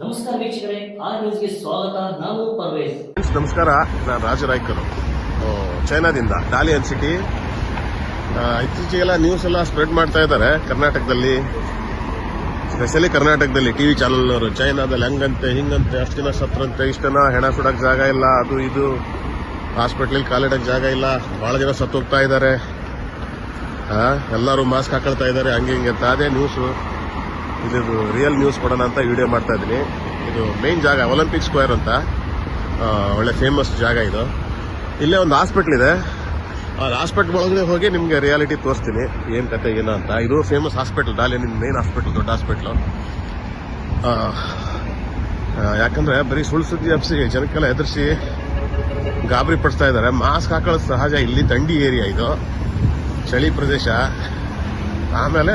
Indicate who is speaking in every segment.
Speaker 1: ನಮಸ್ಕಾರ ವೀಕ್ಷಕರೇ, ಆ ನ್ಯೂಸ್ಗೆ ಸ್ವಾಗತ. ನಾನು
Speaker 2: ಪರ್ವೇಶ್. ನಮಸ್ಕಾರ. ನಾನು ರಾಜರಾಯ್ಕರು. ಚೈನಾದಿಂದ ಡಾಲಿಯನ್ ಸಿಟಿ ಇತ್ತೀಚೆಗೆಲ್ಲ ನ್ಯೂಸ್ ಎಲ್ಲ ಸ್ಪ್ರೆಡ್ ಮಾಡ್ತಾ ಇದ್ದಾರೆ ಕರ್ನಾಟಕದಲ್ಲಿ. ಸ್ಪೆಷಲಿ ಕರ್ನಾಟಕದಲ್ಲಿ ಟಿವಿ ಚಾನಲ್ನವರು ಚೈನಾದಲ್ಲಿ ಹಂಗಂತೆ, ಹಿಂಗಂತೆ, ಅಷ್ಟು ಜನ ಸತ್ರಂತೆ ಇಷ್ಟು ಜನ ಹೆಣ ಸುಡಕ್ಕೆ ಜಾಗ ಇಲ್ಲ, ಅದು ಇದು. ಹಾಸ್ಪಿಟ್ಲಲ್ಲಿ ಕಾಲಿಡಕ್ ಜಾಗ ಇಲ್ಲ ಬಹಳ ಜನ ಸತ್ತೋಗ್ತಾ ಇದ್ದಾರೆ. ಎಲ್ಲರೂ ಮಾಸ್ಕ್ ಹಾಕೊಳ್ತಾ ಇದ್ದಾರೆ, ಹಂಗೆ ಹಿಂಗೆ ಅಂತ. ಅದೇ ನ್ಯೂಸು ಇದು ರಿಯಲ್ ನ್ಯೂಸ್ ಕೊಡೋಣ ಅಂತ ವಿಡಿಯೋ ಮಾಡ್ತಾ ಇದ್ದೀನಿ. ಇದು ಮೇನ್ ಜಾಗ ಒಲಿಂಪಿಕ್ ಸ್ಕ್ವೇರ್ ಅಂತ ಒಳ್ಳೆ ಫೇಮಸ್ ಜಾಗ ಇದು. ಇಲ್ಲೇ ಒಂದು ಹಾಸ್ಪಿಟ್ಲ್ ಇದೆ. ಆ ಹಾಸ್ಪಿಟ್ಲ್ ಒಳಗಡೆ ಹೋಗಿ ನಿಮಗೆ ರಿಯಾಲಿಟಿ ತೋರಿಸ್ತೀನಿ, ಏನು ಕತೆ, ಏನು ಅಂತ. ಇದು ಫೇಮಸ್ ಹಾಸ್ಪಿಟ್ಲ್ ನಿಮ್ಮ ಮೇನ್ ಹಾಸ್ಪಿಟ್ಲ್ ದೊಡ್ಡ ಹಾಸ್ಪಿಟ್ಲು ಯಾಕಂದರೆ ಬರೀ ಸುಳ್ಳು ಸುದ್ದಿ ಹಬ್ಸಿ ಜನಕ್ಕೆಲ್ಲ ಎದುರಿಸಿ ಗಾಬರಿ ಪಡಿಸ್ತಾ ಇದ್ದಾರೆ. ಮಾಸ್ಕ್ ಹಾಕೊಳ್ಳೋದು ಸಹಜ, ಇಲ್ಲಿ ದಂಡಿ ಏರಿಯಾ ಇದು. ಚಳಿ ಪ್ರದೇಶ. ಆಮೇಲೆ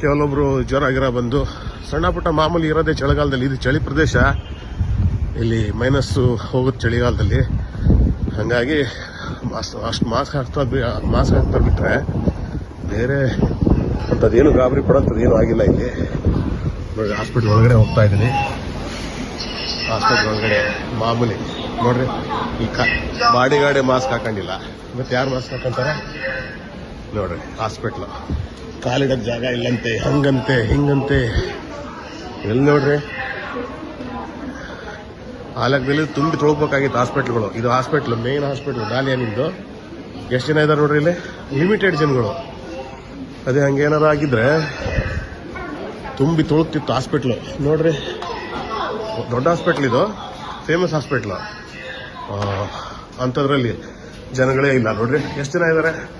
Speaker 2: ಆ, ಕೆಲವೊಬ್ರು ಜ್ವರ ಗಿರ ಬಂದು ಸಣ್ಣ ಪುಟ್ಟ ಮಾಮೂಲಿ ಇರೋದೇ ಚಳಿಗಾಲದಲ್ಲಿ. ಇದು ಚಳಿ ಪ್ರದೇಶ. ಇಲ್ಲಿ ಮೈನಸ್ಸು ಹೋಗುತ್ತೆ ಚಳಿಗಾಲದಲ್ಲಿ. ಹಾಗಾಗಿ ಮಾಸ್ ಅಷ್ಟು ಮಾಸ್ಕ್ ಹಾಕ್ತಾ ಮಾಸ್ಕ್ ಹಾಕ್ತಾ ಬಿಟ್ರೆ ಬೇರೆ ಅಂಥದ್ದೇನು ಗಾಬರಿ ಪಡೋಂಥದ್ದು ಏನೂ ಆಗಿಲ್ಲ ಇಲ್ಲಿ. ನೋಡಿ ಹಾಸ್ಪಿಟ್ಲ್ ಒಳಗಡೆ ಹೋಗ್ತಾ ಇದ್ದೀನಿ. ಹಾಸ್ಪಿಟ್ಲ್ ಒಳಗಡೆ ಮಾಮೂಲಿ ನೋಡ್ರಿ ಈ ಬಾಡಿ ಗಾಡಿ ಮಾಸ್ಕ್ ಹಾಕೊಂಡಿಲ್ಲ. ಮತ್ತೆ ಯಾರು ಮಾಸ್ಕ್ ಹಾಕೊಂತಾರೆ? ನೋಡ್ರಿ ಹಾಸ್ಪಿಟ್ಲು ಕಾಲಿಡಕ್ ಜಾಗ ಇಲ್ಲಂತೆ. ಹಂಗಂತೆ ಹಿಂಗಂತೆ. ಎಲ್ಲಿ ನೋಡ್ರಿ? ಆಲಕದಲ್ಲಿ ತುಂಬಿ ತೊಳ್ಬೇಕಾಗಿತ್ತು ಹಾಸ್ಪಿಟ್ಲ್ಗಳು. ಇದು ಹಾಸ್ಪಿಟ್ಲ್ ಮೇನ್ ಹಾಸ್ಪಿಟ್ಲ್ ಡಾಲಿಯನಿಂದು ಎಷ್ಟು ಜನ ಇದ್ದಾರೆ ನೋಡ್ರಿ ಇಲ್ಲಿ? ಲಿಮಿಟೆಡ್ ಜನಗಳು. ಅದೇ ಹಂಗೇನಾರ ಆಗಿದ್ರೆ ತುಂಬಿ ತೊಳ್ತಿತ್ತು ಹಾಸ್ಪಿಟ್ಲು. ನೋಡ್ರಿ. ದೊಡ್ಡ ಹಾಸ್ಪಿಟ್ಲ್ ಇದು. Famous hospital. ಅಂಥದ್ರಲ್ಲಿ ಜನಗಳೇ ಇಲ್ಲ ನೋಡ್ರಿ. ಎಷ್ಟು ಜನ ಇದ್ದಾರೆ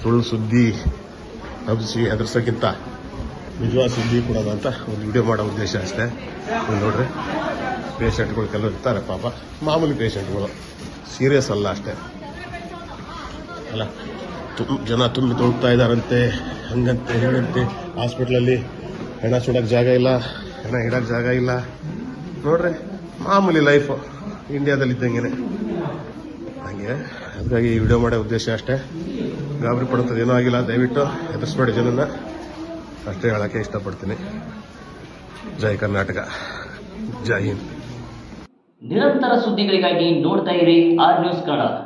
Speaker 2: ಸುಳ್ಳು ಸುದ್ದಿ ಹಬ್ಬಿಸಿ ಹೆದರ್ಸೋಕ್ಕಿಂತ ನಿಜವಾದ ಸುದ್ದಿ ಕೊಡೋದು ಅಂತ ಒಂದು ವಿಡಿಯೋ ಮಾಡೋ ಉದ್ದೇಶ ಅಷ್ಟೇ. ಇಲ್ಲಿ ನೋಡ್ರಿ ಪೇಷಂಟ್ಗಳು ಕೆಲವರು ಇರ್ತಾರೆ ಪಾಪ. ಮಾಮೂಲಿ ಪೇಷಂಟ್ಗಳು ಸೀರಿಯಸ್ ಅಲ್ಲ ಅಷ್ಟೇ. ಅಲ್ಲ ತುಂಬ ಜನ ತುಂಬಿ ತೊಳ್ತಾ ಇದ್ದಾರಂತೆ, ಹಂಗಂತೆ ಹೇಳಂತೆ ಹಾಸ್ಪಿಟ್ಲಲ್ಲಿ ಹೆಣ ಸುಡೋಕ್ಕೆ ಜಾಗ ಇಲ್ಲ, ಹೆಣ ಇಡೋಕ್ಕೆ ಜಾಗ ಇಲ್ಲ. ನೋಡ್ರಿ, ಮಾಮೂಲಿ ಲೈಫು ಇಂಡಿಯಾದಲ್ಲಿ ಇದ್ದಂಗೆ ಹಂಗೆ ಅದಕ್ಕಾಗಿ ಈ ವಿಡಿಯೋ ಮಾಡೋ ಉದ್ದೇಶ ಅಷ್ಟೇ. ಗಾಬರಿ ಪಡುತ್ತದೆ, ಏನೂ ಆಗಿಲ್ಲ. ದಯವಿಟ್ಟು ಹೆದರ್ಸ್ಬೇಡಿ ಜನನ ಅಷ್ಟೇ ಹೇಳೋಕ್ಕೆ ಇಷ್ಟಪಡ್ತೀನಿ. ಜೈ ಕರ್ನಾಟಕ. ಜೈ ಹಿಂದ್.
Speaker 1: ನಿರಂತರ ಸುದ್ದಿಗಳಿಗಾಗಿ ನೋಡ್ತಾ ಇರಿ ಆರ್ ನ್ಯೂಸ್ ಕನ್ನಡ.